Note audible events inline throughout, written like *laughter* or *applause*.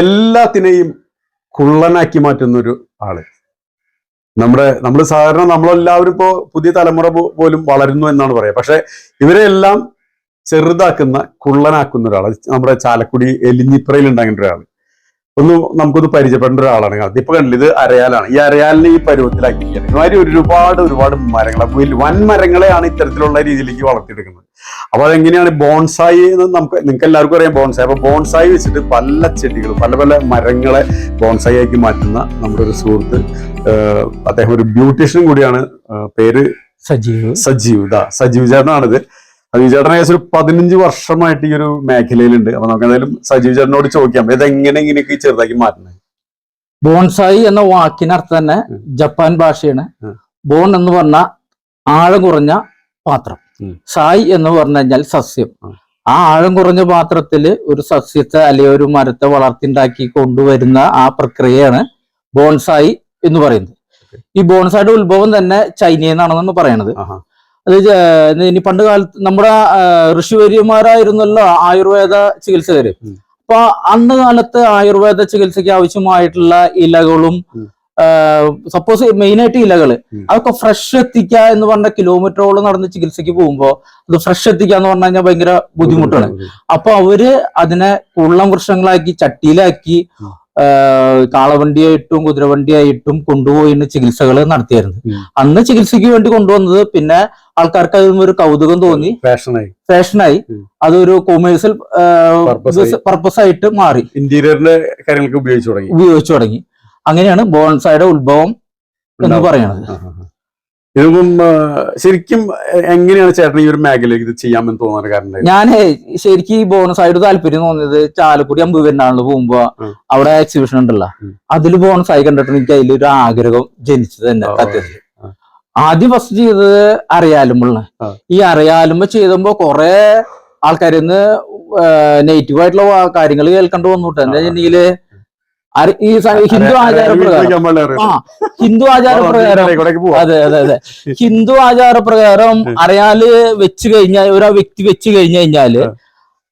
എല്ലാത്തിനെയും കുള്ളനാക്കി മാറ്റുന്ന ഒരു ആൾ. നമ്മുടെ നമ്മൾ സാധാരണ നമ്മളെല്ലാവരും ഇപ്പോ പുതിയ തലമുറ പോലും വളരുന്നു എന്നാണ് പറയുക പക്ഷെ ഇവരെ എല്ലാം ചെറുതാക്കുന്ന കുള്ളനാക്കുന്ന ഒരാൾ നമ്മുടെ ചാലക്കുടി എലിഞ്ഞിപ്പറയിൽ ഉണ്ടാകുന്ന ഒരാൾ ഒന്ന് നമുക്കൊന്ന് പരിചയപ്പെടേണ്ട ഒരാളാണ്. ഇപ്പൊ കണ്ടില്ല ഇത് അരയാലാണ്. ഈ അരയാലിനെ ഈ പരുവത്തിലാക്കിയിരിക്കുകയാണ്. ഇമാതിരി ഒരുപാട് ഒരുപാട് മരങ്ങൾ വൻ മരങ്ങളെയാണ് ഇത്തരത്തിലുള്ള രീതിയിലേക്ക് വളർത്തിയെടുക്കുന്നത്. അപ്പൊ അതെങ്ങനെയാണ്? ബോൺസായി എന്ന് നമുക്ക് നിങ്ങൾക്ക് എല്ലാവർക്കും അറിയാം ബോൺസായി. അപ്പൊ ബോൺസായി വെച്ചിട്ട് പല ചെടികൾ പല പല മരങ്ങളെ ബോൺസായി ആക്കി മാറ്റുന്ന നമ്മുടെ ഒരു സുഹൃത്ത് അദ്ദേഹം ഒരു ബ്യൂട്ടീഷ്യൻ കൂടിയാണ്. പേര് സജീവ്. സജീവ്. ഇതാ സജീവ് ചേട്ടനാണിത്. സജീവ് ചേട്ടൻ ഏകദേശം ഒരു പതിനഞ്ച് വർഷമായിട്ട് ഈ ഒരു മേഖലയിലുണ്ട്. അപ്പൊ നമുക്ക് എന്തായാലും സജീവ് ചേട്ടനോട് ചോദിക്കാം. ഇതെങ്ങനെ ഇങ്ങനെയൊക്കെ ചെറുതാക്കി മാറ്റുന്നത് ബോൺസായി എന്ന വാക്കിനർത്ഥം തന്നെ ജപ്പാൻ ഭാഷയാണ്. ബോൺ എന്ന് പറഞ്ഞ ആഴം കുറഞ്ഞ പാത്രം. സായി എന്ന് പറഞ്ഞു കഴിഞ്ഞാൽ സസ്യം. ആ ആഴം കുറഞ്ഞ പാത്രത്തിൽ ഒരു സസ്യത്തെ അല്ലെങ്കിൽ ഒരു മരത്തെ വളർത്തിണ്ടാക്കി കൊണ്ടുവരുന്ന ആ പ്രക്രിയയാണ് ബോൺസായി എന്ന് പറയുന്നത്. ഈ ബോൺസായിയുടെ ഉത്ഭവം തന്നെ ചൈനയിൽ നിന്നാണെന്നാണ് പറയണത്. അത് ഇനി പണ്ട് കാലത്ത് നമ്മുടെ ഋഷിവര്യന്മാരായിരുന്നല്ലോ ആയുർവേദ ചികിത്സകര്. അപ്പൊ അന്ന് കാലത്ത് ആയുർവേദ ചികിത്സയ്ക്ക് ആവശ്യമായിട്ടുള്ള ഇലകളും സപ്പോസ് മെയിൻ ആയിട്ട് ഇലകൾ. അതൊക്കെ ഫ്രഷ് എത്തിക്കുക എന്ന് പറഞ്ഞ കിലോമീറ്ററോളം നടന്ന് ചികിത്സയ്ക്ക് പോകുമ്പോ അത് ഫ്രഷ് എത്തിക്കുക എന്ന് പറഞ്ഞു കഴിഞ്ഞാൽ ഭയങ്കര ബുദ്ധിമുട്ടാണ്. അപ്പൊ അവർ അതിനെ കുള്ളം വൃക്ഷങ്ങളാക്കി ചട്ടിയിലാക്കി കാളവണ്ടിയായിട്ടും കുതിരവണ്ടിയായിട്ടും കൊണ്ടുപോയി ചികിത്സകൾ നടത്തിയായിരുന്നു. അന്ന് ചികിത്സയ്ക്ക് വേണ്ടി കൊണ്ടുവന്നത് പിന്നെ ആൾക്കാർക്ക് അതിൽ ഒരു കൗതുകം തോന്നി. ഫാഷനായി. ഫാഷനായി. അതൊരു കൊമേഴ്സ്യൽ പർപ്പസ് ആയിട്ട് മാറി. ഇന്റീരിയറിന്റെ കാര്യങ്ങൾക്ക് ഉപയോഗിച്ചു തുടങ്ങി. ഉപയോഗിച്ചു തുടങ്ങി. അങ്ങനെയാണ് ബോൺസായുടെ ഉത്ഭവം എന്ന് ഉണ്ടാവും. ഇതിപ്പം ശരിക്കും എങ്ങനെയാണ് ചേട്ടൻ ഈ ഒരു മേഖലയിൽ ഇത് ചെയ്യാമെന്ന് തോന്നാൻ കാരണം ഞാൻ ശരിക്കും ഈ ബോണസായിട്ട് താല്പര്യം തോന്നിയത് ചാലക്കുടി അമ്പുവെന്നാളിൽ പോകുമ്പോ അവിടെ എക്സിബിഷൻ ഉണ്ടല്ലോ. അതിൽ ബോണസ് ആയി കണ്ടിട്ട് എനിക്ക് അതിലൊരു ആഗ്രഹം ജനിച്ചത് തന്നെ സത്യത്തിൽ. ആദ്യം ഫസ്റ്റ് ചെയ്തത് അറിയാലുമുള്ള ഈ അറിയാലുമ്പ ചെയ്തപ്പോ കുറെ ആൾക്കാരിന്ന് നെഗറ്റീവ് ആയിട്ടുള്ള കാര്യങ്ങൾ കേൾക്കേണ്ടി വന്നു കേട്ടോ എന്താ ഈ ഹിന്ദു ആചാരപ്രകാരം ആ ഹിന്ദു ആചാരപ്രകാരം അതെ അതെ അതെ. ഹിന്ദു ആചാരപ്രകാരം അരയാൽ വെച്ച് കഴിഞ്ഞാൽ ഒരു വ്യക്തി വെച്ച് കഴിഞ്ഞു കഴിഞ്ഞാൽ ആ.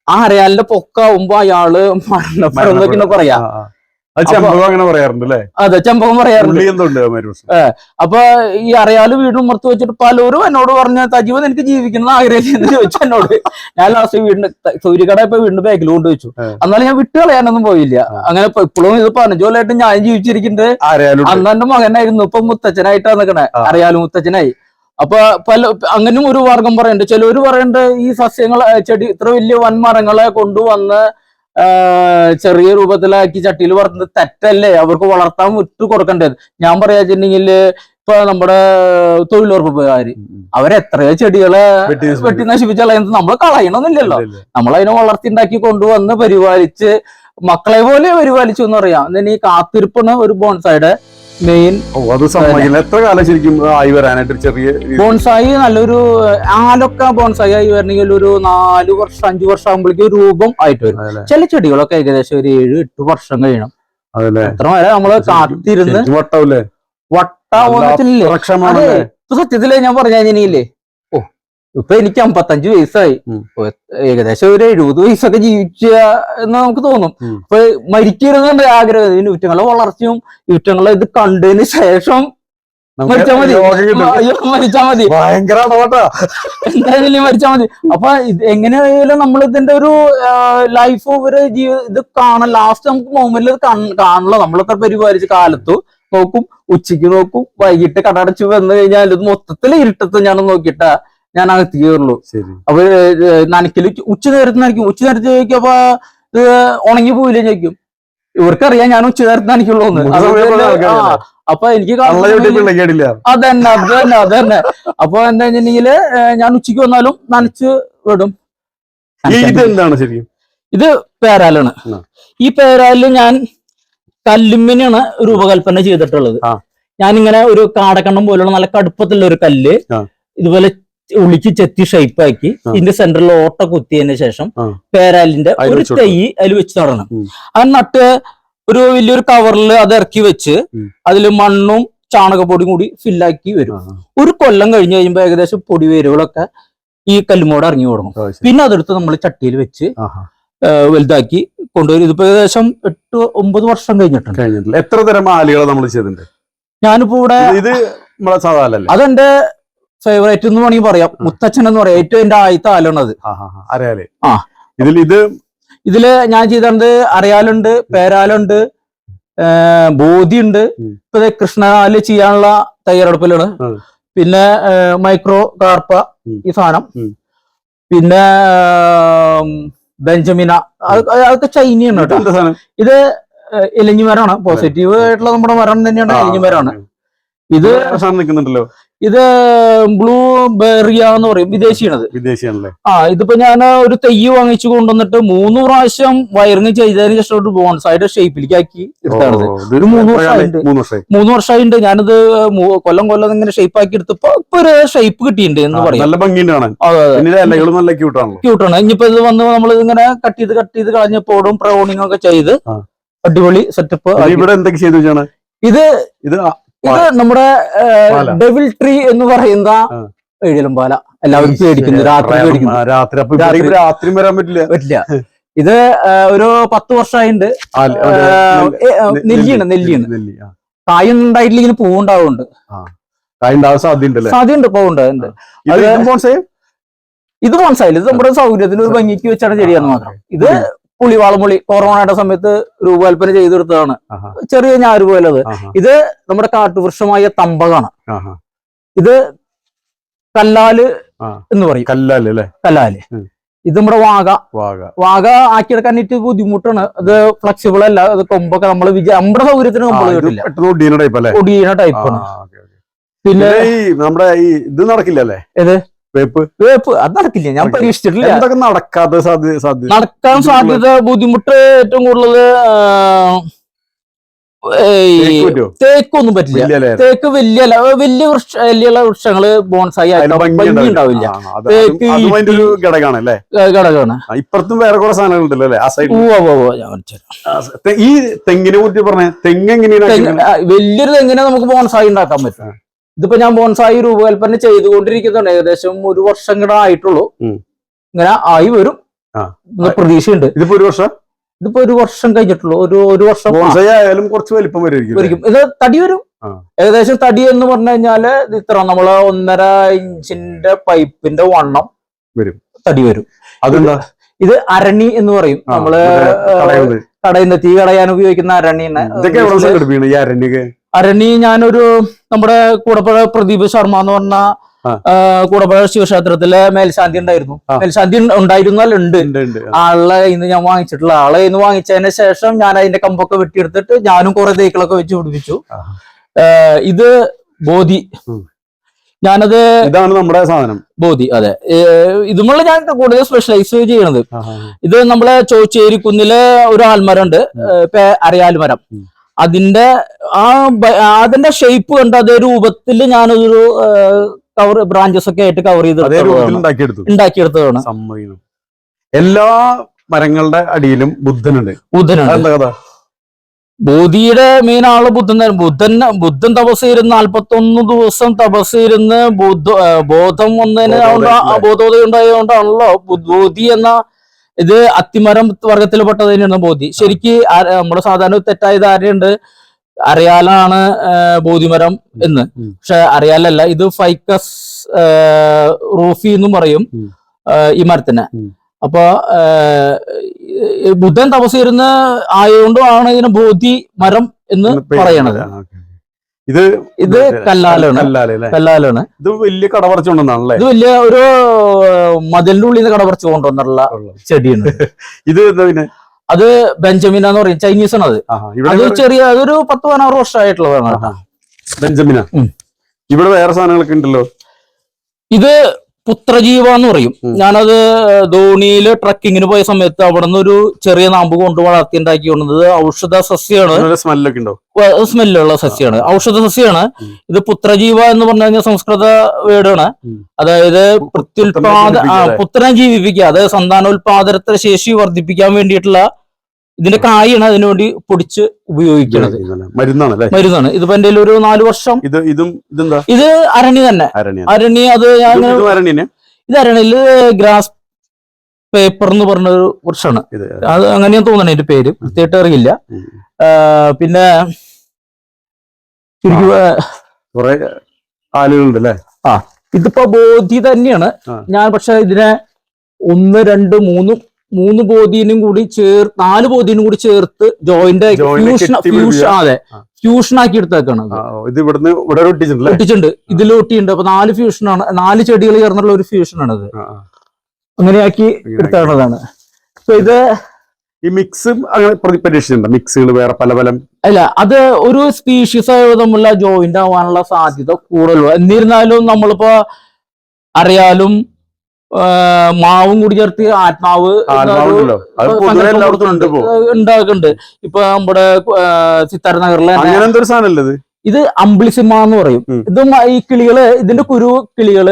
അരയാലിന്റെ പൊക്കാവുമ്പോ അയാൾ മരണപ്പെടുന്നൊക്കെ പറയാ. അങ്ങനെ പറയാറുണ്ട് അല്ലേ അതെ ചെമ്പകം പറയാറുണ്ട്. അപ്പൊ ഈ അറിയാൽ വീടിന് ഉമർത്ത് വെച്ചിട്ട് പലരും എന്നോട് പറഞ്ഞ തജീവൻ എനിക്ക് ജീവിക്കണം ആഗ്രഹിച്ചു എന്ന് ചോദിച്ചു എന്നോട്. ഞാൻ ലാസ്റ്റ് വീടിന്റെ സൂര്യകട ഇപ്പൊ വീടിന്റെ ബാഗിൽ കൊണ്ടുവച്ചു വെച്ചു. എന്നാലും ഞാൻ വിട്ട് കളയാനൊന്നും പോയില്ല. അങ്ങനെ ഇപ്പോഴും ഇത് പതിനഞ്ചു കൊല്ലമായിട്ട് ഞാൻ ജീവിച്ചിരിക്കുന്നത് അന്ന് എന്റെ മകനായിരുന്നു ഇപ്പൊ മുത്തച്ഛനായിട്ടാ നിക്കണേ. അറിയാലോ മുത്തച്ഛനായി. അപ്പൊ പല അങ്ങനെയും ഒരു വർഗം പറയുന്നുണ്ട്. ചിലവര് പറയുന്നുണ്ട് ഈ സസ്യങ്ങളെ ചെടി ഇത്ര വലിയ വൻമരങ്ങളെ കൊണ്ടുവന്ന് ചെറിയ രൂപത്തിലാക്കി ചട്ടിയിൽ വളർത്തുന്നത് തെറ്റല്ലേ? അവർക്ക് വളർത്താൻ വിട്ടു കൊടുക്കേണ്ടത്. ഞാൻ പറയാച്ചിട്ടുണ്ടെങ്കിൽ ഇപ്പൊ നമ്മുടെ തൊഴിലുറപ്പുകാര് അവരെത്രയോ ചെടികളെ വെട്ടി നശിപ്പിച്ച. കളയുന്നത് നമ്മൾ കളയണമെന്നില്ലല്ലോ നമ്മളതിനെ വളർത്തി ഉണ്ടാക്കി വളർത്തിണ്ടാക്കി കൊണ്ടുവന്ന് പരിപാലിച്ച് മക്കളെ പോലെ പരിപാലിച്ചു എന്ന് പറയാം എന്നിട്ട് ഈ കാത്തിരിപ്പാണ് ഒരു ബോൺസായുടെ മെയിൻ ഓ അത് സമ്മതിക്കില്ല. എത്ര കാലം ശരിക്കും ആയി വരാനായിട്ട് ചെറിയ ബോൺസായി നല്ലൊരു ആലൊക്കെ ബോൺസായി ആയി വരണമെങ്കിൽ ഒരു നാല് വർഷം അഞ്ചു വർഷം ആകുമ്പോഴേക്കും രൂപം ആയിട്ട് വരും? ചില ചെടികളൊക്കെ ഏകദേശം ഒരു ഏഴ് എട്ട് വർഷം കഴിയണം. എത്ര വരെ നമ്മൾ കാത്തിരുന്ന് വട്ടാവില്ലേ വട്ടാവൂലേ? വട്ടാവുന്നില്ലേ സത്യത്തിൽ ഞാൻ പറഞ്ഞില്ലേ ഇപ്പൊ എനിക്ക് അമ്പത്തഞ്ച് വയസ്സായി. ഏകദേശം ഒരു എഴുപത് വയസ്സൊക്കെ ജീവിച്ച എന്ന് നമുക്ക് തോന്നും. അപ്പൊ മരിക്കരുതെന്നുണ്ട് ആഗ്രഹം യുറ്റങ്ങളെ വളർച്ചയും യുറ്റങ്ങളെ ഇത് കണ്ടതിന് ശേഷം മരിച്ചാ മതി. മരിച്ചാ മതി. ഭയങ്കര എന്തായാലും മരിച്ചാ മതി. അപ്പൊ ഇത് എങ്ങനെയായാലും നമ്മൾ ഇതിന്റെ ഒരു ലൈഫ് ഒരു ജീവി ഇത് കാണാൻ ലാസ്റ്റ് നമുക്ക് മൊമെന്റിൽ കാണുള്ളൂ നമ്മളൊക്കെ പരിപാലിച്ച് കാലത്തു നോക്കും ഉച്ചയ്ക്ക് നോക്കും വൈകിട്ട് കടടച്ച് വന്നു കഴിഞ്ഞാൽ ഇത് മൊത്തത്തിൽ ഇരുട്ടത്ത് ഞാൻ നോക്കിയിട്ടാ. ഞാൻ അത് ശരി. അപ്പൊ നനക്കിൽ നനയ്ക്കൽ ഉച്ച നേരത്ത് നനയ്ക്കും. ഉച്ച നേരത്ത് ചോദിക്കപ്പോ ഇത് ഉണങ്ങി പോയില്ലേ ചോദിക്കും. ഇവർക്കറിയാം ഞാൻ ഉച്ച നേരത്ത് നനയ്ക്കുള്ളൂ ആൾക്കാരല്ലേ? അപ്പൊ എനിക്ക് അതന്നെ അതന്നെ അതന്നെ അത് തന്നെ അത് തന്നെ അപ്പൊ എന്താ വെച്ചിട്ടുണ്ടെങ്കിൽ ഞാൻ ഉച്ചയ്ക്ക് വന്നാലും നനച്ച് വിടും. ഇത് എന്താണ് ശരിക്കും? ഇത് പേരാലാണ്. ഈ പേരാലിൽ ഞാൻ കല്ലുമ്മിനാണ് രൂപകൽപ്പന ചെയ്തിട്ടുള്ളത്. ഞാനിങ്ങനെ ഒരു കാടക്കണ്ണം പോലുള്ള നല്ല കടുപ്പത്തിലുള്ള ഒരു കല്ല്. ഇതുപോലെ ഉളിക്ക് ചെത്തി ഷേപ്പ് ആക്കി ഇതിന്റെ സെന്ററിൽ ഓട്ട കുത്തിയതിനു ശേഷം പേരാലിന്റെ ഒരു തൈ അതിൽ വെച്ച് നടണം. അത് നട്ട് ഒരു വലിയൊരു കവറിൽ അത് ഇറക്കി വെച്ച്. അതിൽ മണ്ണും ചാണകപ്പൊടിയും കൂടി ഫില്ലാക്കി വരും. ഒരു കൊല്ലം കഴിഞ്ഞ് കഴിയുമ്പോൾ ഏകദേശം പൊടി വേരുകളൊക്കെ ഈ കല്ലുമോട് ഇറങ്ങി തുടങ്ങും പിന്നെ അതെടുത്ത് നമ്മൾ ചട്ടിയിൽ വെച്ച്. വലുതാക്കി കൊണ്ടുവരും. ഇതിപ്പോ ഏകദേശം എട്ട് ഒമ്പത് വർഷം കഴിഞ്ഞിട്ടുണ്ട്. കഴിഞ്ഞിട്ടില്ല. എത്ര തരം മാലികൾ നമ്മൾ ചെയ്തിട്ടുണ്ട്? ഞാനിപ്പോ ഇവിടെ ഇത് അതെന്റെ ഫേവറേറ്റ് എന്ന് വേണമെങ്കിൽ പറയാം. മുത്തച്ഛൻ എന്ന് പറയാം. ഏറ്റവും എന്റെ ആദ്യത്തെ ആലാണത് അറിയാലേ. ആ. ഇതിൽ ഇത് ഇതിൽ ഞാൻ ചെയ്തത് അറിയാലുണ്ട് പേരാലുണ്ട് ബോധിയുണ്ട്. ഇപ്പൊ കൃഷ്ണനാല് ചെയ്യാനുള്ള തയ്യാറെടുപ്പിലാണ്. പിന്നെ മൈക്രോ കാർപ്പ ഈ സാധനം. പിന്നെ ബെഞ്ചമിന. അത് അതൊക്കെ ചൈനയാണ് കേട്ടോ. ഇത് ഏർ പോസിറ്റീവ് ആയിട്ടുള്ള നമ്മുടെ മരം തന്നെയാണ് ആ, മരമാണ് ആ, ഇത് നിൽക്കുന്നുണ്ടല്ലോ. ഇത് ബ്ലൂ ബെറിയ എന്ന് പറയും. വിദേശിയാണത്. വിദേശിയാണല്ലേ? ആ ഇതിപ്പോ ഞാൻ ഒരു തെയ്യ് വാങ്ങിച്ചു കൊണ്ടുവന്നിട്ട് മൂന്ന് പ്രാവശ്യം വയറിങ് ചെയ്തതിന് ശേഷം ഒരു ബോൺസായിട്ട് ഷേപ്പിലേക്ക് ആക്കി എടുത്താണത് ഒരു മൂന്ന്? വർഷമായിട്ട്. മൂന്ന് ഞാനിത് കൊല്ലം കൊല്ലം ഇങ്ങനെ ഷേപ്പ് ആക്കി എടുത്തപ്പോ ഇപ്പൊ ഒരു ഷേപ്പ് കിട്ടിയിട്ടുണ്ട് എന്ന് പറയും. നല്ല ഭംഗിയാണ് അതെ അതെ. പിന്നെ ഇലകളും നല്ല ക്യൂട്ടാണല്ലോ ക്യൂട്ടാണ് ഇനിയിപ്പോ ഇത് വന്ന് നമ്മൾ ഇങ്ങനെ കട്ട് ചെയ്ത് കട്ട് ചെയ്ത് കളഞ്ഞപ്പോഴും പ്രൗണിങ് ഒക്കെ ചെയ്ത് അടിപൊളി സെറ്റപ്പ് ഇവിടെ എന്തൊക്കെ ചെയ്തു ഇത് ഇത് ഇത് നമ്മുടെ ഡെവിൽ ഡെവിൾ ട്രീ എന്ന് പറയുന്ന എഴുതലും എഴിലും പാല. എല്ലാവരും പേടിക്കുന്നു രാത്രി പേടിക്കുന്നു. രാത്രി രാത്രി. വരാൻ പറ്റില്ല. പറ്റില്ല. ഇത് ഒരു പത്ത് വർഷമായിണ്ട് നെല്ലിയാണ് നെല്ലിയാണ്. കായൊന്നും ഉണ്ടായിട്ടില്ല ഇങ്ങനെ പൂവുണ്ടാവുന്നുണ്ട്. സാധ്യതയുണ്ട് പൂവുണ്ട് ഇത് ബോൺസായി ഇത് നമ്മുടെ സൗകര്യത്തിന് ഒരു ഭംഗിക്ക് വെച്ചാണ് ചെടിയാണ് മാത്രം. ഇത് പുളിവാളമുളി കൊറോണയുടെ സമയത്ത് രൂപകൽപ്പന ചെയ്തെടുത്തതാണ്. ചെറിയ ഞാറ് പോലത്. ഇത് നമ്മുടെ കാട്ടുവൃക്ഷമായ തമ്പകാണ്. ഇത് കല്ലാൽ എന്ന് പറയും. കല്ലാൽ അല്ലെ? കല്ലാൽ. ഇത് നമ്മുടെ വാഗ. വാഗ. വാഗ ആക്കിയെടുക്കാൻ ഏറ്റവും ബുദ്ധിമുട്ടാണ്. അത് ഫ്ലെക്സിബിൾ അല്ല. അത് കൊമ്പൊക്കെ നമ്മൾ വിജയ നമ്മുടെ സൗകര്യത്തിന് ഒടിയണ ടൈപ്പ് ടൈപ്പാണ്. പിന്നെ ഈ നമ്മുടെ ഇത് നടക്കില്ലല്ലേ? ഏത്? വേപ്പ്? വേപ്പ്. അത് നടക്കില്ല. ഞാൻ. പരീക്ഷിച്ചിട്ടില്ല. എന്തൊക്കെ നടക്കാത്ത സാധ്യത സാധ്യത നടക്കാൻ സാധ്യത ബുദ്ധിമുട്ട് ഏറ്റവും കൂടുതൽ തേക്കൊന്നും പറ്റില്ല? തേക്ക് വലിയ വലിയ വൃക്ഷ വലിയ വൃക്ഷങ്ങൾ ബോൺസായി ഉണ്ടാവില്ല. ഘടകമാണ്. ഇപ്പുറത്തും വേറെ കുറെ സാധനങ്ങളുണ്ടല്ലോ ഈ തെങ്ങിനെ കുറിച്ച് പറഞ്ഞ. തെങ്ങ് എങ്ങനെയാണ് വലിയൊരു തെങ്ങിനെ നമുക്ക് ബോൺസായി ഉണ്ടാക്കാൻ പറ്റും. ഇതിപ്പോ ഞാൻ ബോൺസായി രൂപകൽപ്പന ചെയ്തുകൊണ്ടിരിക്കുന്നുണ്ട്. ഏകദേശം ഒരു വർഷം കൂടെ ആയിട്ടുള്ളൂ. ഇങ്ങനെ ആയി വരും. പ്രതീക്ഷയുണ്ട്. ഇതിപ്പോ ഒരു വർഷം? ഇതിപ്പോ ഒരു വർഷം കഴിഞ്ഞിട്ടുള്ളൂ. ഒരു ഒരു വർഷം ബോൺസായി ആയാലും കുറച്ച് വലിപ്പം വരും? ഇത് തടി വരും ഏകദേശം തടി എന്ന് പറഞ്ഞു കഴിഞ്ഞാൽ ഇത്ര നമ്മൾ ഒന്നര ഇഞ്ചിന്റെ പൈപ്പിന്റെ വണ്ണം വരും. തടി വരും. അതെന്താ? ഇത് അരണി എന്ന് പറയും. നമ്മൾ. കടയുന്ന തീ കടയാൻ ഉപയോഗിക്കുന്ന അരണിയാണ് ഇതൊക്കെ അരണി ഞാനൊരു നമ്മുടെ കൂടപ്പുഴ പ്രദീപ് ശർമ്മ എന്ന് പറഞ്ഞ കൂടപ്പുഴ ശിവക്ഷേത്രത്തിലെ മേൽശാന്തി ഉണ്ടായിരുന്നു. മേൽശാന്തി ഉണ്ടായിരുന്നാൽ ഉണ്ട്. ആളെ ഇന്ന് ഞാൻ വാങ്ങിച്ചിട്ടുള്ള ആളെ ഇന്ന് വാങ്ങിച്ചതിന് ശേഷം ഞാൻ അതിന്റെ കമ്പൊക്കെ വെട്ടിയെടുത്തിട്ട് ഞാനും കുറെ തേക്കളൊക്കെ വെച്ച് പിടിപ്പിച്ചു. ഇത് ബോധി. ഞാനത് ഇതാണ് നമ്മുടെ സാധനം. ബോധി അതെ. ഇതുമുള്ള ഞാൻ കൂടുതൽ സ്പെഷ്യലൈസ് ചെയ്യണത്. ഇത് നമ്മളെ ചോച്ചേരി കുന്നിലെ ഒരു ആൽമരം ഉണ്ട് ഉം. അതിന്റെ ആ അതിന്റെ ഷേപ്പ് കണ്ട്? അതേ രൂപത്തിൽ ഞാനൊരു കവർ ബ്രാഞ്ചസ് ഒക്കെ ആയിട്ട് കവർ ചെയ്ത് ഉണ്ടാക്കിയെടുത്തതാണ്. എല്ലാ മരങ്ങളുടെ അടിയിലും ബുദ്ധനുണ്ട്. ബുദ്ധനുണ്ട്. ബോധിയുടെ മെയിൻ ആൾ ബുദ്ധൻ തന്നെ. ബുദ്ധൻ ബുദ്ധൻ തപസ് ഇരുന്ന് നാൽപ്പത്തൊന്ന് ദിവസം തപസ് ഇരുന്ന് ബുദ്ധ ബോധം വന്നതിന് ബോധോദയം ഉണ്ടായതുകൊണ്ടാണല്ലോ ബോധി എന്ന ഇത് അത്തിമരം വർഗത്തിൽപ്പെട്ടത് തന്നെയാണ് ബോധി. ശരിക്ക് നമ്മുടെ സാധാരണ തെറ്റായ ധാരണയുണ്ട്. അറിയാലാണ് ബോധിമരം എന്ന്. പക്ഷെ അറിയാലല്ല ഇത് ഫൈക്കസ് റൂഫി എന്നും പറയും ഈ മരത്തിന്. അപ്പൊ ബുദ്ധൻ തപസ് ചെയ്യുന്ന ആയതുകൊണ്ടും ആണ് ഇതിന് ബോധി മരം എന്ന് പറയണത്. ഇത് ഇത് കല്ലാലാണ്. കല്ലാൽ കല്ലാലാണ്. ഇത് വലിയ കടപറച്ചുകൊണ്ടെന്നാണല്ലേ ഇത് വലിയ ഒരു മതിലിന്റെ ഉള്ളിൽ നിന്ന് കടപറിച്ചു കൊണ്ടുവന്നിട്ടുള്ള ചെടിയാണ്. *laughs* ഇത് എന്താ പിന്നെ? അത് ബെഞ്ചമിന എന്ന് പറയും ചൈനീസ് ആണ് അത് അത് ചെറിയ അതൊരു പത്ത് പതിനാറ് വർഷമായിട്ടുള്ളതാണ്. ബെഞ്ചമിന? ഇവിടെ വേറെ സാധനങ്ങളൊക്കെ ഉണ്ടല്ലോ? ഇത് പുത്രജീവ എന്ന് പറയും. ഞാനത് ധോണിയിൽ ട്രക്കിങ്ങിന് പോയ സമയത്ത് അവിടെ നിന്ന് ഒരു ചെറിയ നാമ്പ് കൊണ്ട് വളർത്തി ഉണ്ടാക്കി കൊണ്ടത് ഔഷധ സസ്യമാണ് സ്മെല്ലൊക്കെ ഉണ്ടോ? സ്മെല്ലുള്ള സസ്യമാണ് ഔഷധ സസ്യമാണ് ഇത് പുത്രജീവ എന്ന് പറഞ്ഞു കഴിഞ്ഞാൽ സംസ്കൃത വേർഡാണ്. അതായത് പ്രത്യുൽപാദ പുത്രനെ ജീവിപ്പിക്കുക, പുത്രനെ ജീവിപ്പിക്കുക. അതായത് സന്താനോൽപാദനത്തെ ശേഷി വർദ്ധിപ്പിക്കാൻ വേണ്ടിയിട്ടുള്ള ഇതിന്റെ കായാണ് അതിനുവേണ്ടി പൊടിച്ച് ഉപയോഗിക്കുന്നത്? മരുന്നാണ് മരുന്നാണ്. ഇതിപ്പോ എന്റെ ഒരു നാല് വർഷം. ഇത് ഇതും ഇതെന്താ? ഇത് അരണി തന്നെ. അരണി അത് ഞാൻ ഇതും- അരണിയിൽ ഗ്രാസ് പേപ്പർ എന്ന് പറഞ്ഞ ഒരു വൃക്ഷമാണ് അത് അങ്ങനെയാ തോന്നണേ എന്റെ പേര്. കൃത്യമായിട്ട് അറിയില്ല. പിന്നെ ശരിക്കും ആ, ഇതിപ്പോ ബോധി തന്നെയാണ്. ഞാൻ പക്ഷെ ഇതിനെ ഒന്ന് രണ്ട് മൂന്ന് മൂന്ന് ബോധിനും കൂടി ചേർ നാല് ബോധിനും കൂടി ചേർത്ത് ജോയിന്റ് ഫ്യൂഷൻ ഫ്യൂഷൻ അതെ ഫ്യൂഷൻ ആക്കി എടുത്തേക്കാണ് ഇത് ഇവിടുന്ന് ഇവിടെ ഒട്ടിച്ചിട്ടുണ്ട്. ഇതിൽ ഒട്ടിയുണ്ട് അപ്പൊ നാല് ഫ്യൂഷനാണ് നാല് ചെടികൾ ചേർന്നുള്ള ഒരു ഫ്യൂഷനാണ് ഇത് ആ, ആ. അങ്ങനെയാക്കി എടുത്തേക്കണതാണ് എടുത്തേക്കുന്നതാണ്. അപ്പൊ ഇത് ഈ മിക്സും അങ്ങനെ പരീക്ഷിച്ചിട്ടുണ്ട്? മിക്സുകൾ വേറെ പല പല അല്ല അത് ഒരു സ്പീഷീസ് തമ്മിലുള്ള ജോയിന്റ് ആവാനുള്ള സാധ്യത കൂടുതലുള്ളൂ എന്നിരുന്നാലും നമ്മളിപ്പോ അറിയാലും മാവും കൂടി ചേർത്ത് ആത്മാവ് ഉണ്ടാക്കുന്നുണ്ട്. ഇപ്പോ നമ്മുടെ ചിത്താര സിത്താര നഗറിലെ ഇത്? അമ്പിളിസിമ എന്ന് പറയും. ഇതും ഈ കിളികൾ ഇതിന്റെ കുരു കിളികൾ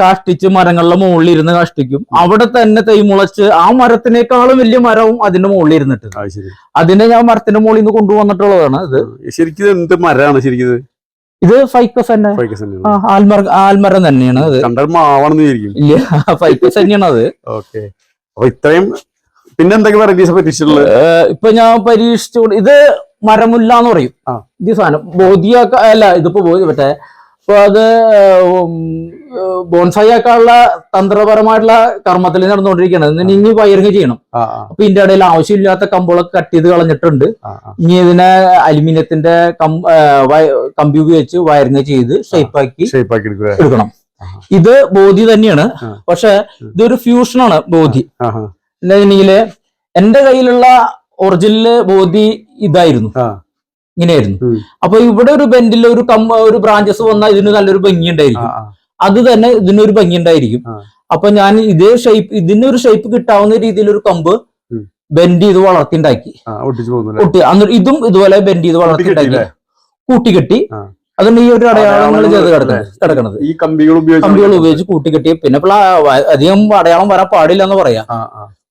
കാഷ്ടിച്ച് മരങ്ങളുടെ മുകളിൽ ഇരുന്ന് കാഷ്ടിക്കും. അവിടെ തന്നെ തൈ മുളച്ച് ആ മരത്തിനേക്കാളും വലിയ മരവും അതിന്റെ മുകളിൽ ഇരുന്നിട്ട് അതിനെ ഞാൻ മരത്തിന്റെ മുകളിൽ നിന്ന് കൊണ്ടുവന്നിട്ടുള്ളതാണ് ഇത്. ശരിക്കും എന്ത് മരമാണ് ശരിക്കും ഇത് ഫൈക്കസ് തന്നെ? ആൽമര ആൽമരം തന്നെയാണ് അത്. കണ്ടാൽ മാവാണെന്ന് ഇല്ല ഫൈക്കസ് തന്നെയാണ് അത്. ഓക്കെ. അപ്പൊ ഇത്രയും പിന്നെ എന്തൊക്കെ വെറൈറ്റീസ് പരീക്ഷിച്ചിട്ടുള്ളത് ഏഹ് ഇപ്പൊ ഞാൻ പരീക്ഷിച്ചു ഇത് മരമുല്ല എന്ന് പറയും. ഇത് സാധനം ബോധിയാക്ക അല്ല ഇതിപ്പോ ബോധി മറ്റേ അപ്പൊ അത് ബോൺസായി ആക്കാനുള്ള തന്ത്രപരമായിട്ടുള്ള കർമ്മത്തിൽ നടന്നുകൊണ്ടിരിക്കുകയാണ് ഇനി ഇനി വയറിങ് ചെയ്യണം. അപ്പൊ ഇതിന്റെ ഇടയിൽ ആവശ്യമില്ലാത്ത കമ്പുകളൊക്കെ കട്ട് ചെയ്ത് കളഞ്ഞിട്ടുണ്ട്. ഇനി ഇതിനെ അലുമിനിയത്തിന്റെ കമ്പി ഉപയോഗിച്ച് വയറിങ് ചെയ്ത് ഷേപ്പ് ആക്കി ഷേപ്പ് ആക്കി എടുക്കുക എടുക്കണം ഇത് ബോധി തന്നെയാണ്. പക്ഷെ ഇതൊരു ഫ്യൂഷനാണ് ബോധി. എന്താ എന്റെ കയ്യിലുള്ള ഒറിജിനൽ ബോധി ഇതായിരുന്നു. ഇങ്ങനെയായിരുന്നു. അപ്പൊ ഇവിടെ ഒരു ബെൻഡിൽ ഒരു കം ഒരു ബ്രാഞ്ചസ് വന്നാൽ ഇതിന് നല്ലൊരു ഭംഗി ഉണ്ടായിരിക്കും. അത് തന്നെ ഇതിനൊരു ഭംഗി ഉണ്ടായിരിക്കും. അപ്പൊ ഞാൻ ഇതേ ഷേപ്പ് ഇതിനൊരു ഷേപ്പ് കിട്ടാവുന്ന രീതിയിൽ ഒരു കമ്പ്. ബെൻഡ് ചെയ്ത് വളർത്തിണ്ടാക്കി. ആ, അന്നൊരു ഇതും ഇതുപോലെ ബെൻഡ് ചെയ്ത് വളർത്തിണ്ടാക്കി? കൂട്ടിക്കെട്ടി. അതുകൊണ്ട് ഈ ഒരു അടയാളങ്ങൾ ചെയ്ത്? കിടക്കുന്നത് കിടക്കുന്നത് ഈ കമ്പികൾ ഉപയോഗിച്ച് കമ്പികൾ ഉപയോഗിച്ച് കൂട്ടിക്കെട്ടി പിന്നെ അധികം അടയാളം വരാൻ പാടില്ല എന്ന് പറയാം.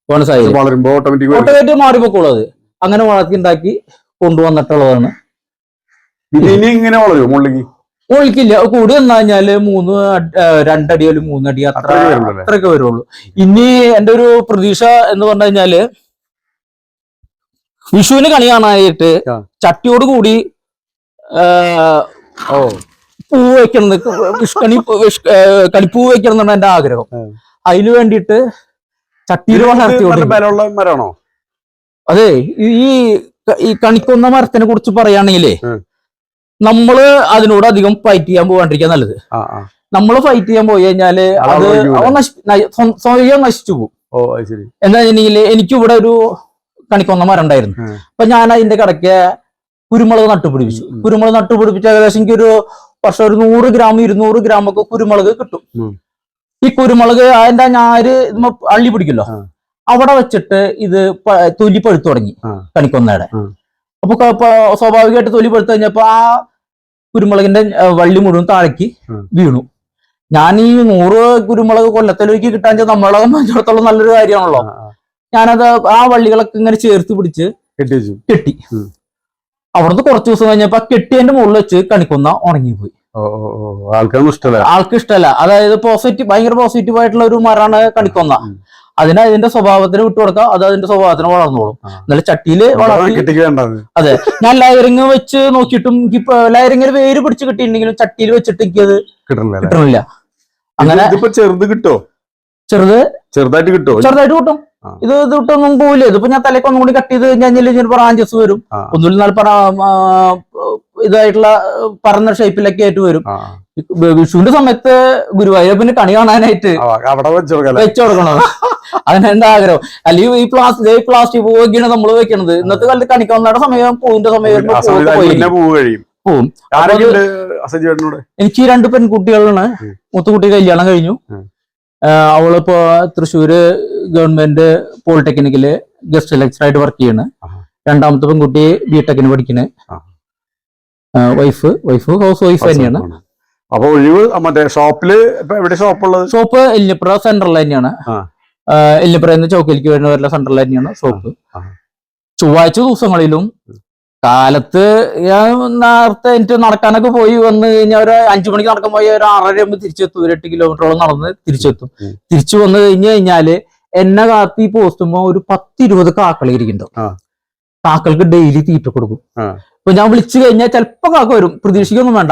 ബോണസായി ഓട്ടോമാറ്റിക് ഓട്ടോമാറ്റിക് മാറിപ്പോക്കുള്ളത് അങ്ങനെ വളർത്തിണ്ടാക്കി കൊണ്ടുവന്നിട്ടുള്ളതാണ്. ഇതിനി ഇങ്ങനെ വളരും? മുള്ളിക്ക് ഒഴിക്കില്ല കൂടി വന്നു കഴിഞ്ഞാൽ മൂന്ന് രണ്ടടി അല്ലെങ്കിൽ മൂന്നടി അത്ര അത്രയൊക്കെ വരുള്ളൂ ഇനി എന്റെ ഒരു പ്രതീക്ഷ എന്ന് പറഞ്ഞു കഴിഞ്ഞാൽ വിഷുവിന് കണി കാണാനായിട്ട് ചട്ടിയോട് കൂടി ഓ. പൂ വെക്കണം വിഷ്കണി കണിപ്പൂ വെക്കണം എന്നാണ് എന്റെ ആഗ്രഹം. അതിന് വേണ്ടിയിട്ട് ചട്ടിയിൽ മരമാണോ അതെ ഈ ഈ കണിക്കൊന്ന മരത്തിനെ കുറിച്ച് പറയുകയാണെങ്കിലേ നമ്മൾ അതിനോട് അധികം ഫൈറ്റ് ചെയ്യാൻ പോകാണ്ടിരിക്കാൻ നല്ലത്. നമ്മൾ ഫൈറ്റ് ചെയ്യാൻ പോയി കഴിഞ്ഞാൽ അത് സ്വയം നശിച്ചു പോകും. എന്താ വെച്ചിട്ടുണ്ടെങ്കിൽ എനിക്ക് ഇവിടെ ഒരു കണിക്കൊന്ന മരം ഉണ്ടായിരുന്നു. അപ്പൊ ഞാൻ അതിന്റെ കടയ്ക്ക് കുരുമുളക് നട്ടുപിടിപ്പിച്ചു. കുരുമുളക് നട്ടുപിടിപ്പിച്ച ഏകദേശം എനിക്ക് ഒരു വർഷം ഒരു നൂറ് ഗ്രാം ഇരുന്നൂറ് ഗ്രാം ഒക്കെ കുരുമുളക് കിട്ടും. ഈ കുരുമുളക് അതിന്റെ ഞാര് അള്ളി പിടിക്കല്ലോ അവിടെ വെച്ചിട്ട് ഇത് തൊലി പഴുത്തു തുടങ്ങി. കണിക്കൊന്നയുടെ. അപ്പൊ സ്വാഭാവികമായിട്ട് തൊലി പഴുത്തു കഴിഞ്ഞപ്പോ ആ കുരുമുളകിന്റെ വള്ളി മുഴുവൻ താഴേക്ക് വീണു. ഞാൻ ഈ നൂറ് കുരുമുളക് കൊല്ലത്തിലേക്ക് കിട്ടാൻ വെച്ചാൽ നമ്മളെ സംബന്ധിച്ചിടത്തോളം നല്ലൊരു കാര്യമാണല്ലോ. ഞാനത് ആ വള്ളികളൊക്കെ ഇങ്ങനെ ചേർത്ത് പിടിച്ച് കെട്ടി. അവിടുന്ന് കുറച്ച് ദിവസം കഴിഞ്ഞപ്പോ കെട്ടിയതിന്റെ മുകളിൽ വെച്ച് കണിക്കൊന്ന ഉണങ്ങിപ്പോയി. ആൾക്കാർക്ക് ഇഷ്ടമല്ല? ആൾക്ക് ഇഷ്ടമല്ല. അതായത് പോസിറ്റീവ് ഭയങ്കര പോസിറ്റീവ് ആയിട്ടുള്ള ഒരു മരമാണ് കണിക്കൊന്ന. അതിന് അതിന്റെ സ്വഭാവത്തിന് വിട്ടുകൊടുക്കാം അത് അതിന്റെ സ്വഭാവത്തിന് വളർന്നോളും. എന്നാലും ചട്ടിയിൽ വളർത്തി അതെ? ഞാൻ ലയറിങ് വെച്ച് നോക്കിയിട്ടും എനിക്ക് ലയറിങ്ങിൽ വേര് പിടിച്ച് കിട്ടിയിട്ടുണ്ടെങ്കിലും ചട്ടിയിൽ വെച്ചിട്ട് എനിക്കത് കിട്ടണില്ല അങ്ങനെ ചെറുത് കിട്ടോ? ചെറുത് ചെറുതായിട്ട് കിട്ടോ? ചെറുതായിട്ട് കിട്ടും. ഇത് ഇത് വിട്ടൊന്നും പോവില്ല. ഇതിപ്പോ ഞാൻ തലയ്ക്ക് ഒന്നും കൂടി കട്ട് ചെയ്ത് കഴിഞ്ഞാൽ ചിലപ്പോൾ റാഞ്ചസ് വരും. ഒന്നുമില്ല നല്ല പറ ഇതായിട്ടുള്ള പറന്ന ഷേപ്പിലൊക്കെ ആയിട്ട് വരും. വിഷുവിന്റെ സമയത്ത് ഗുരുവായൂരപ്പന് കണി കാണാനായിട്ട് വെച്ച് കൊടുക്കണം. അതിന് എന്റെ ആഗ്രഹം? അല്ലെങ്കിൽ ഈ പ്ലാസ്റ്റിക് ഈ പ്ലാസ്റ്റിക് പൂവൊക്കെയാണ് നമ്മൾ വെക്കണത്. ഇന്നത്തെ കാലത്ത് കണിക്കൊന്നയുടെ സമയം പൂവിന്റെ സമയം പൂവ് എനിക്ക് ഈ രണ്ട് പെൺകുട്ടികളാണ് ഉം. മൂത്തക്കുട്ടി കല്യാണം കഴിഞ്ഞു. അവളിപ്പോ തൃശ്ശൂര് ഗവൺമെന്റ് പോളിടെക്നിക്കിൽ ഗസ്റ്റ് ലെക്ചറായിട്ട് വർക്ക് ചെയ്യണ്. രണ്ടാമത്തെ പെൺകുട്ടി ബിടെക്കിന് പഠിക്കണേ. വൈഫ് വൈഫ് ഹൗസ് വൈഫ് തന്നെയാണ്. അപ്പൊ ഒഴിവ് മറ്റേ ഷോപ്പിൽ ഇപ്പൊ എവിടെ ഷോപ്പുള്ളത്? ഷോപ്പ് എല്ലിപ്പുറ സെന്ററിൽ തന്നെയാണ് എല്ലിപ്പുറ എന്ന ചൗക്കിലേക്ക് വരുന്ന വല്ല സെന്ററിൽ തന്നെയാണ് ഷോപ്പ്. ചൊവ്വാഴ്ച ദിവസങ്ങളിലും കാലത്ത് ഞാൻ നേരത്തെ എനിക്ക് നടക്കാനൊക്കെ പോയി വന്ന് കഴിഞ്ഞാൽ ഒരു അഞ്ചു മണിക്ക് നടക്കാൻ പോയി ഒരു ആറര ആകുമ്പോൾ തിരിച്ചെത്തും ഒരു എട്ട് കിലോമീറ്ററോളം നടന്ന് തിരിച്ചെത്തും. തിരിച്ചു വന്നു കഴിഞ്ഞു കഴിഞ്ഞാൽ എന്നെ കാത്തി പോസ്റ്റുമ്പോ ഒരു പത്തിരുപത് കാക്കളി കാക്കൾ ഇരിക്കുന്നുണ്ട്. ആ. കാക്കൾക്ക് ഡെയിലി തീറ്റ കൊടുക്കും. അപ്പൊ ഇപ്പൊ ഞാൻ വിളിച്ചു കഴിഞ്ഞാൽ ചിലപ്പോ കാക്ക വരും. പ്രതീക്ഷിക്കൊന്നും വേണ്ട.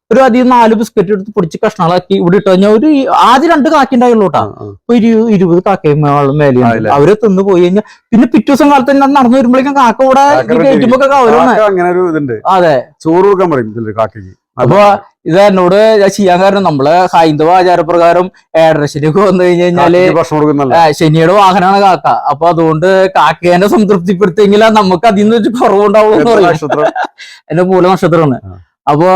ഒരു അധികം നാല് ബിസ്ക്കറ്റ് എടുത്ത് പൊടിച്ച് കഷ്ണങ്ങളാക്കി ഇവിടെ ഇട്ട് കഴിഞ്ഞാൽ ഒരു ആദ്യം രണ്ട് കാക്കി ഉണ്ടായുള്ളൂ കേട്ടാ ഒരു ഇരുപത് കാക്കയും മേലെ? അവരെ തിന്ന് പോയി കഴിഞ്ഞാൽ പിന്നെ പിറ്റേ ദിവസം കാലത്ത് തന്നെ നടന്നു വരുമ്പോഴേക്കും കാക്ക കൂടെ കയറ്റുമ്പോ അതെ. ചോറ് കൊടുക്കാൻ പറയും ഇതിൽ കാക്കയ്ക്ക്. അപ്പൊ ഇത് എന്നോട് ചെയ്യാൻ കാരണം നമ്മൾ ഹൈന്ദവ ആചാരപ്രകാരം ഏഴരശ്ശേരിക്ക് വന്നു കഴിഞ്ഞു കഴിഞ്ഞാൽ ശനിയുടെ വാഹനമാണ് കാക്ക. അപ്പൊ അതുകൊണ്ട് കാക്കേനെ സംതൃപ്തിപ്പെടുത്തിയെങ്കിൽ നമുക്ക് അതിൽ നിന്ന് കുറവുണ്ടാവുള്ളൂ എന്ന് പറയും. *laughs* എന്റെ മൂല നക്ഷത്രമാണ്. അപ്പൊ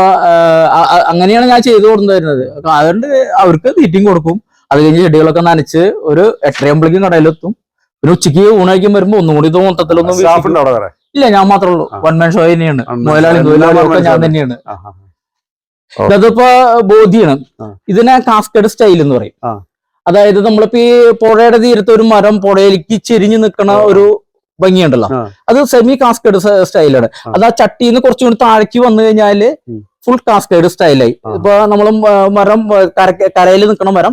അങ്ങനെയാണ് ഞാൻ ചെയ്തു കൊടുത്തുവരുന്നത് അതുകൊണ്ട് അവർക്ക് തീറ്റയും കൊടുക്കും. അത് കഴിഞ്ഞ് ചെടികളൊക്കെ നനച്ച് ഒരു എട്ടരയാകുമ്പോഴേക്കും കടയിലെത്തും. പിന്നെ ഉച്ചയ്ക്ക് ഊണഴിക്കാൻ വരുമ്പോ ഒന്നും കൂടി മൊത്തത്തിലൊന്നും ഇല്ല ഞാൻ മാത്രമേ ഉള്ളൂ. വൺമാൻ വൺ മാൻ ഷോ തന്നെയാണ്. മുതലാളി എല്ലാ തൊഴിലാളികളൊക്കെ ഞാൻ തന്നെയാണ്. ഇതിപ്പോ. അതിപ്പോ ബോധിയാണ്. ഇതിനെ കാസ്കേഡ് സ്റ്റൈൽ എന്ന് പറയും. അതായത് നമ്മളിപ്പോ ഈ പുഴയുടെ തീരത്ത് ഒരു മരം പുഴയിലേക്ക് ചെരിഞ്ഞു നിൽക്കുന്ന ഒരു ഭംഗിയുണ്ടല്ലോ. അത് സെമി കാസ്കേഡ് സ്റ്റൈലാണ്. അത് ആ ചട്ടിന്ന് കുറച്ചും കൂടി താഴേക്ക് വന്നു കഴിഞ്ഞാൽ ഫുൾ കാസ്കേഡ് സ്റ്റൈലായി ഇപ്പൊ നമ്മൾ മരം കരയിൽ നിൽക്കണ മരം.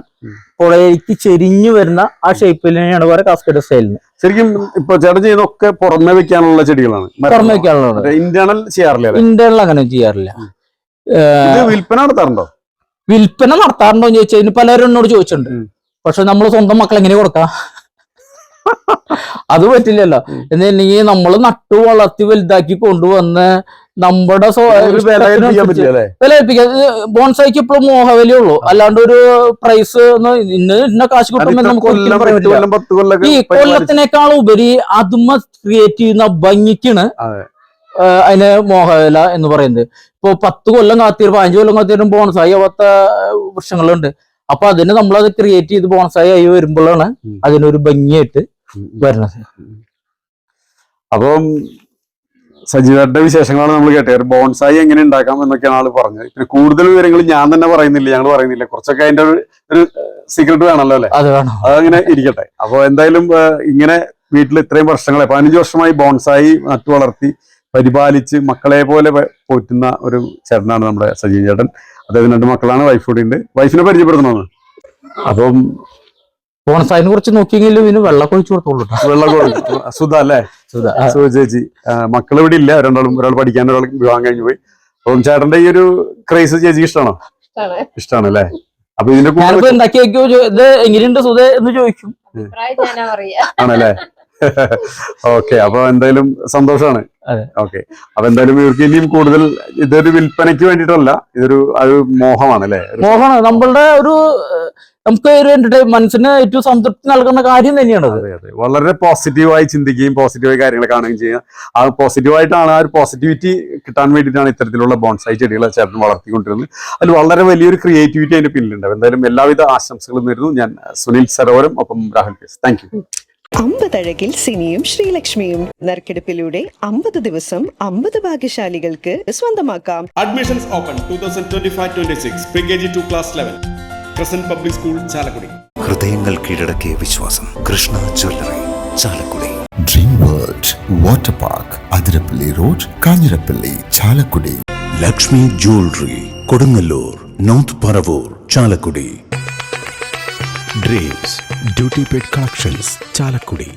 പുഴയിലേക്ക് ചെരിഞ്ഞു വരുന്ന ആ ഷേപ്പിലാണ് പറയുക കാസ്കേഡ് സ്റ്റൈലിന് ശരിക്കും ഇപ്പൊ ചേട്ടൻ ഒക്കെ പുറമെ വെക്കാനുള്ള ചെടികളാണ്. പുറമെ വെക്കാനുള്ള ഇന്റേണൽ ചെയ്യാറില്ല ഇന്റേണൽ അങ്ങനെ ചെയ്യാറില്ല. വിൽപ്പന നടത്താറുണ്ടോ? വിൽപ്പന നടത്താറുണ്ടോ എന്ന് ചോദിച്ചാൽ പലരും എന്നോട് ചോദിച്ചിട്ടുണ്ട്. പക്ഷെ നമ്മൾ സ്വന്തം മക്കൾ എങ്ങനെ കൊടുക്കാം? അത് പറ്റില്ലല്ലോ. എന്നീ നമ്മൾ നട്ടു വളർത്തി വലുതാക്കി കൊണ്ടുവന്ന് നമ്മുടെ വിലയിപ്പിക്കാൻ ബോൺസായിക്ക് ഇപ്പോഴും മോഹവലേ ഉള്ളൂ. അല്ലാണ്ട് ഒരു പ്രൈസ് ഇന്ന് ഇന്ന കാശ് കിട്ടുമ്പോൾ നമുക്ക് ഈ കൊല്ലത്തിനേക്കാൾ ഉപരി അതുമ ക്രിയേറ്റ് ചെയ്യുന്ന ഭംഗിക്കാണ് അതിന് മോഹവില എന്ന് പറയുന്നത്. ഇപ്പൊ പത്ത് കൊല്ലം കാത്തിരുമ്പോ അഞ്ചു കൊല്ലം കാത്തിരുമ്പോ ബോൺസായി അവത്ത വൃക്ഷങ്ങളുണ്ട്. അപ്പൊ അതിന് നമ്മളത് ക്രിയേറ്റ് ചെയ്ത് ബോൺസായി ആയി വരുമ്പോഴാണ് അതിനൊരു ഭംഗിയായിട്ട് വരുന്നത് അപ്പം സജീവരുടെ വിശേഷങ്ങളാണ് നമ്മൾ കേട്ടത്. ബോൺസായി എങ്ങനെ ഉണ്ടാക്കാം എന്നൊക്കെയാണ് ആൾ പറഞ്ഞത്. പിന്നെ കൂടുതൽ വിവരങ്ങൾ ഞാൻ തന്നെ പറയുന്നില്ല. ഞങ്ങൾ പറയുന്നില്ല. കുറച്ചൊക്കെ അതിന്റെ ഒരു സീക്രട്ട് വേണമല്ലോ അല്ലെ? അത് അതങ്ങനെ ഇരിക്കട്ടെ. അപ്പോൾ എന്തായാലും ഇങ്ങനെ വീട്ടിൽ ഇത്രയും വർഷങ്ങളെ പതിനഞ്ച് വർഷമായി ബോൺസായി നട്ടു വളർത്തി പരിപാലിച്ച് മക്കളെ പോലെ പോറ്റുന്ന ഒരു ചേട്ടനാണ് നമ്മുടെ സജീവ് ചേട്ടൻ. അദ്ദേഹത്തിന് രണ്ട് മക്കളാണ് വൈഫ് കൂടി ഉണ്ട്. വൈഫിനെ പരിചയപ്പെടുത്തണമെന്ന് അപ്പം ബോൺസായിനെ കുറിച്ച് നോക്കിയെങ്കിലും ഇതിന് വെള്ളം ഒഴിച്ചു കൊടുത്തോളൂ ട്ടോ. വെള്ളം കൊടുക്കും സുധ അല്ലേ? സുധ. ചേച്ചി മക്കൾ ഇവിടെ ഇല്ല. രണ്ടാളും ഒരാൾ പഠിക്കാൻ ഒരാൾ വിവാഹം കഴിഞ്ഞു പോയി. അപ്പം ചേട്ടന്റെ ഈ ഒരു ക്രൈസ് ചേച്ചിക്ക് ഇഷ്ടമാണോ. ഇഷ്ടമാണ് അല്ലേ അപ്പൊ ഇതിന്റെ കൂടെ ഇത് എങ്ങനെയുണ്ട് സുധ എന്ന് ചോദിക്കും. ആണല്ലേ? *laughs* ഓക്കെ അപ്പൊ എന്തായാലും സന്തോഷമാണ് അതെ. ഓക്കെ. അപ്പൊ എന്തായാലും ഇവർക്ക് ഇനിയും കൂടുതൽ ഇതൊരു വിൽപ്പനയ്ക്ക് വേണ്ടിയിട്ടല്ല ഇതൊരു ഒരു മോഹമാണ് അല്ലേ മോഹമാണ്. നമ്മളുടെ ഒരു നമുക്ക് ഒരു എന്റർടൈൻ മനസ്സിന് ഏറ്റവും സംതൃപ്തി നൽകുന്ന കാര്യം തന്നെയാണ് വളരെ പോസിറ്റീവായി ചിന്തിക്കുകയും പോസിറ്റീവായി കാര്യങ്ങൾ കാണുകയും ചെയ്യുക. ആ പോസിറ്റീവായിട്ടാണ് ആ ഒരു പോസിറ്റിവിറ്റി കിട്ടാൻ വേണ്ടിയിട്ടാണ് ഇത്തരത്തിലുള്ള ബോൺസായി ചെടികളെ ചേട്ടൻ വളർത്തിക്കൊണ്ടിരുന്നത്. അതിൽ വളരെ വലിയൊരു ക്രിയേറ്റിവിറ്റി അതിന്റെ പിന്നിലുണ്ട്. എന്തായാലും എല്ലാവിധ ആശംസകളും നേരുന്നു. ഞാൻ സുനിൽ സരോവരം ഒപ്പം രാഹുൽ കേസ്. താങ്ക് അമ്പതഴകിൽ സിനിയും ശ്രീലക്ഷ്മിയും. നറുക്കെടുപ്പിലൂടെ അമ്പത് ദിവസം അമ്പത് ഭാഗ്യശാലികൾക്ക് സ്വന്തമാക്കാം. Admissions open 2025-26 pre-KG to class 11. Crescent Public School, Chalakudi. ഹൃദയങ്ങൾ കീഴടക്കിയ വിശ്വാസം. Krishna jewellery Chalakudy. Dream world water park Athirappilly road Kanjirappally Chalakudy. Lakshmi jewellery Kodungallur north Paravur Chalakudy. Dreams duty paid collections Chalakudy